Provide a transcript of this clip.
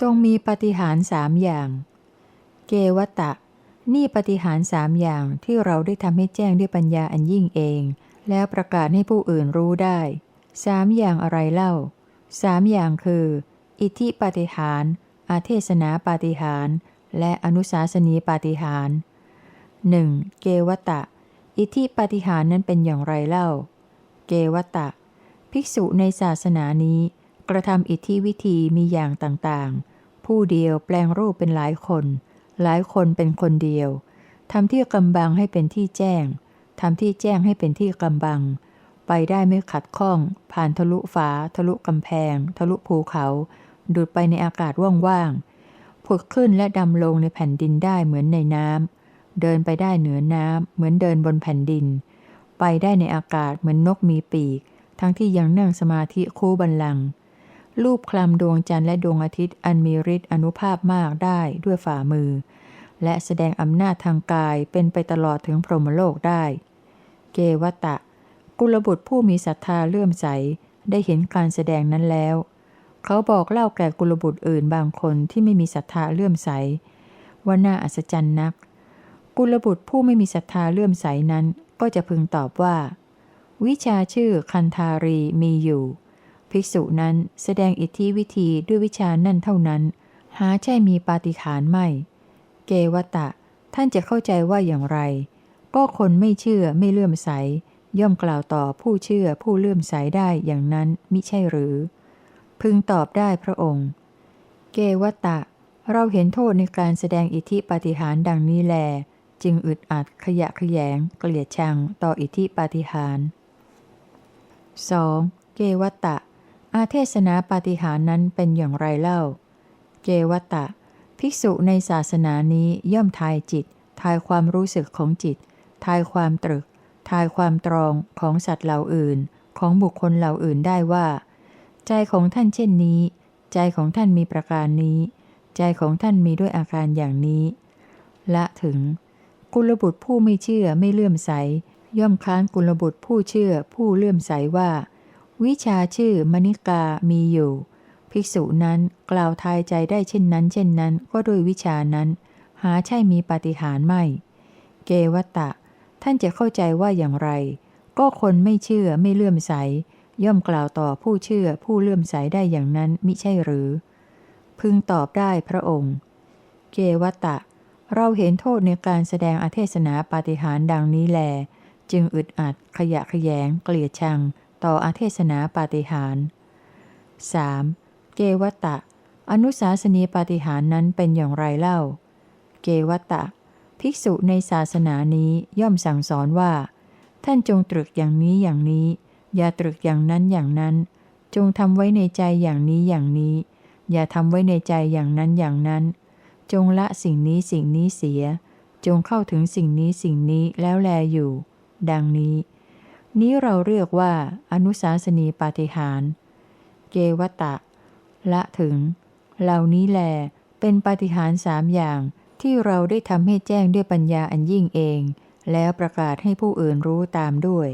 ทรงมีปฏิหารสามอย่าง เกวตะ นี่ปฏิหารสามอย่างที่เราได้ทำให้แจ้งด้วยปัญญาอันยิ่งเอง แล้วประกาศให้ผู้อื่นรู้ได้สามอย่างอะไรเล่าสามอย่างคือ อิทธิปฏิหารอาเทศนาปาฏิหารและอนุสาสนีปาฏิหารหนึ่งเกวตะ อิทธิปฏิหารนั้นเป็นอย่างไรเล่า เกวตะ ภิกษุในศาสนานี้ กระทำอิทธิวิธีมีอย่างต่างๆ ผู้เดียวแปลงรูปเป็นหลายคน หลายคนเป็นคนเดียวทำที่กำบังให้เป็นที่แจ้งทำที่แจ้งให้เป็นที่กำบัง ไปได้ไม่ขัดข้อง ผ่านทะลุฝา ทะลุกำแพง ทะลุภูเขา ดูดไปในอากาศว่างๆผุดขึ้นและดำลงในแผ่นดินได้เหมือนในน้ำเดินไปได้เหนือน้ำเหมือนเดินบนแผ่นดิน ไปได้ในอากาศเหมือนนกมีปีก ทั้งที่ยังนั่งสมาธิคู่บันลัง รูปคลำดวงจันทร์และดวงอาทิตย์อันมีฤทธิ์อนุภาพมากได้ด้วยฝ่ามือ และแสดงอำนาจทางกายเป็นไปตลอดถึงพรหมโลกได้ เกวตะ กุลบุตรผู้มีศรัทธาเลื่อมใส ได้เห็นการแสดงนั้นแล้ว เขาบอกเล่าแก่กุลบุตรอื่นบางคนที่ไม่มีศรัทธาเลื่อมใส ว่าน่าอัศจรรย์นัก กุลบุตรผู้ไม่มีศรัทธาเลื่อมใสนั้น ก็จะพึงตอบว่า วิชาชื่อคันธารีมีอยู่ ภิกษุนั้นแสดงอิทธิวิธีด้วยวิชานั่นเท่านั้น หาใช่มีปาฏิหาริย์ไม่ เกวตะ ท่านจะเข้าใจว่าอย่างไร ก็คนไม่เชื่อไม่เลื่อมใส ย่อมกล่าวต่อผู้เชื่อผู้เลื่อมใสได้อย่างนั้นมิใช่หรือ พึงตอบได้พระองค์ เกวตะ เราเห็นโทษในการแสดงอิทธิปาฏิหาริย์ดังนี้แล จึงอึดอัดขยะแขยง เกลียดชังต่ออิทธิปาฏิหาริย์ 2. เกวตะ อาเทศนาปาฏิหารนั้นเป็นอย่างไรเล่าเกวตะ ภิกษุในศาสนานี้ย่อมทายจิต ทายความรู้สึกของจิต ทายความตรึก ทายความตรองของสัตว์เหล่าอื่น ของบุคคลเหล่าอื่นได้ว่า ใจของท่านเช่นนี้ ใจของท่านมีประการนี้ ใจของท่านมีด้วยอาการอย่างนี้ ละถึง กุลบุตรผู้ไม่เชื่อไม่เลื่อมใส ย่อมค้านกุลบุตรผู้เชื่อผู้เลื่อมใสว่า วิชาชื่อมณิกามีอยู่ ภิกษุนั้นกล่าวทายใจได้เช่นนั้น เช่นนั้น ก็โดยวิชานั้น หาใช่มีปาฏิหาริย์ไม่ เกวตะ ท่านจะเข้าใจว่าอย่างไร ก็คนไม่เชื่อไม่เลื่อมใส ย่อมกล่าวต่อผู้เชื่อผู้เลื่อมใสได้อย่างนั้นมิใช่หรือ พึงตอบได้พระองค์ เกวตะ เราเห็นโทษในการแสดงอเทศนาปาฏิหาริย์ดังนี้แล จึงอึดอัดขยะขยงเกลียดชัง ต่ออาเทศนาปาฏิหาร 3. เกวตะ อนุสาสนีปาฏิหารนั้นเป็นอย่างไรเล่า เกวตะ ภิกษุในศาสนานี้ย่อมสั่งสอนว่า ท่านจงตรึกอย่างนี้อย่างนี้ อย่าตรึกอย่างนั้นอย่างนั้น จงทำไว้ในใจอย่างนี้อย่างนี้ อย่าทำไว้ในใจอย่างนั้นอย่างนั้น จงละสิ่งนี้สิ่งนี้เสีย จงเข้าถึงสิ่งนี้สิ่งนี้แล้วแลอยู่ ดังนี้ นี้เราเรียกว่า อนุสาสนีปาฏิหาริย์เกวตะ ละถึง เหล่านี้แล เป็นปาฏิหาริย์สามอย่างที่เราได้ทำให้แจ้งด้วยปัญญาอันยิ่งเอง แล้วประกาศให้ผู้อื่นรู้ตามด้วย